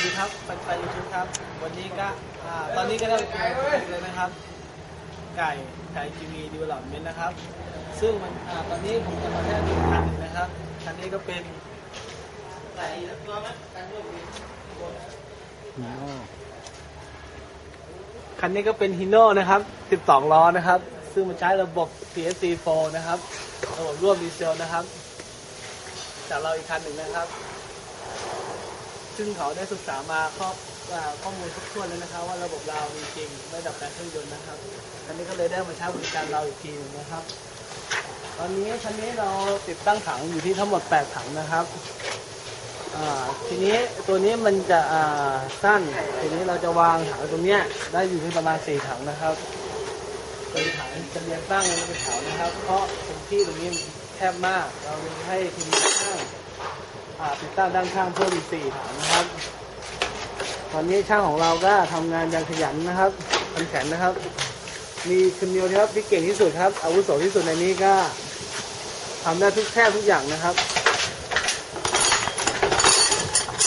สดีครับแฟนๆยูทูบครับ วันนี้ก็อ่าตอนนี้ก็ได้ไปกินเลยนะครับ ไก่ไก่ทีวีดีเวลลอปเมนต์นะครับ ซึ่งมันอ่าตอนนี้ผมจะมาแนะนำคันหนึ่งนะครับคันนี้ก็เป็นไก่ตัวไหมกันด้ยคันนี้ก็เป็นฮิโน่นะครับ 12 ล้อนะครับ ซึ่งมันใช้ระบบ CSC4 นะครับ ระบบร่วมดีเซลนะครับ จากเราอีกคันหนึ่งนะครับ ซึ่งเขาได้ศึกษามาข้ออ่าข้อมูลครบถ้วนแล้วนะครับ ว่าระบบเรามีจริงไม่ดับการเครื่องยนต์นะครับคันนี้ก็เลยได้มาใช้บริการเราอีกทีหนึงนะครับ ตอนนี้คันนี้เราติดตั้งถังอยู่ที่ทั้งหมด 8 ถังนะครับทีนี้ตัวนี้มันจะสั้นทีนี้เราจะวางถังตรงเนี้ยได้อยู่ที่ประมาณ4ถังนะครับเป็นถังจะเรียงตั้งเป็นแถวนะครับ เพราะพื้นที่ตรงนี้ คบมาก เราเลยให้ทีมช่างอ่าติดตั้งด้านข้างเพิ่มอีกสี่ถังนะครับ ตอนนี้ช่างของเราก็ทำงานอย่างขยันนะครับขันแข็งนะครับ มีคนเดียวครับที่เก่งที่สุดครับอาวุโสที่สุดในนี้ก็ทำได้ทุกแทบทุกอย่างนะครับ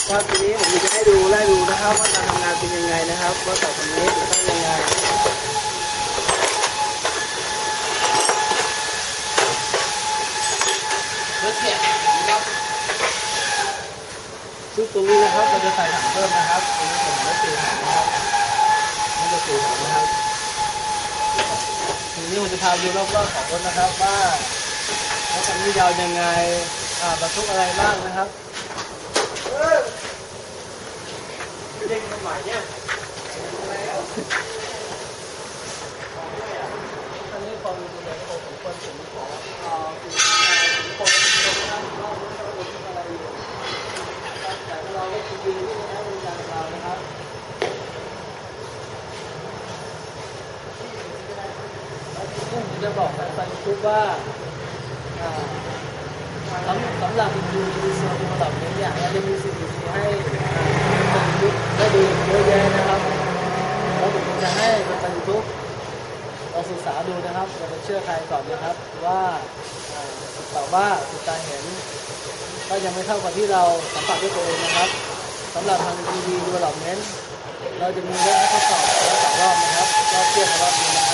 ก็ทีนี้ผมจะให้ดูไล่ดูนะครับ ว่าการทำงานเป็นยังไงนะครับ ว่าต่อไปนี้จะต้องยังไง ซึ่งตรงนี้นะครับเราจะใส่ถังเพิ่มนะครับตรงนี้ผมไม่ตีถังนะครับไม่จะตีถังนะครับทีนี้ผมจะพาดูรอบๆของรถนะครับว่ารถคันนี้ยาวยังไงอ่าบรรทุกอะไรบ้างนะครับเด็กสมัยเนี่ยอันนี้ความรู้ในระบบของคนผมขออ่าคุณนายผมขอเป็นนะครับว่าระบบอะไรอยู่ แต่เราก็คือยืนที่ใช้บริการเรานะครับซึ่งผม จะบอกแฟนๆทุกว่าอ่าสำสำหรับดูดีเซลระดับนี้เนี่ยเราจะมีสิ่งดีๆให้แฟนทุกได้ดูเยอะแยะนะครับแล้วผมจะให้แฟนๆทุกเราศึกษาดูนะครับอย่าไปเชื่อใครก่อนนะครับว่าอ่าศึกษาว่าศึกษาเห็นก็ยังไม่เท่ากับที่เราสัมผัสด้วยตัวเองนะครับสำหรับทางทีวีดูหลอมเน้นเราจะมีเรื่องให้ทดสอบแล้วสองรอบนะครับรอบเทียบกับรอบเดียวนะครับ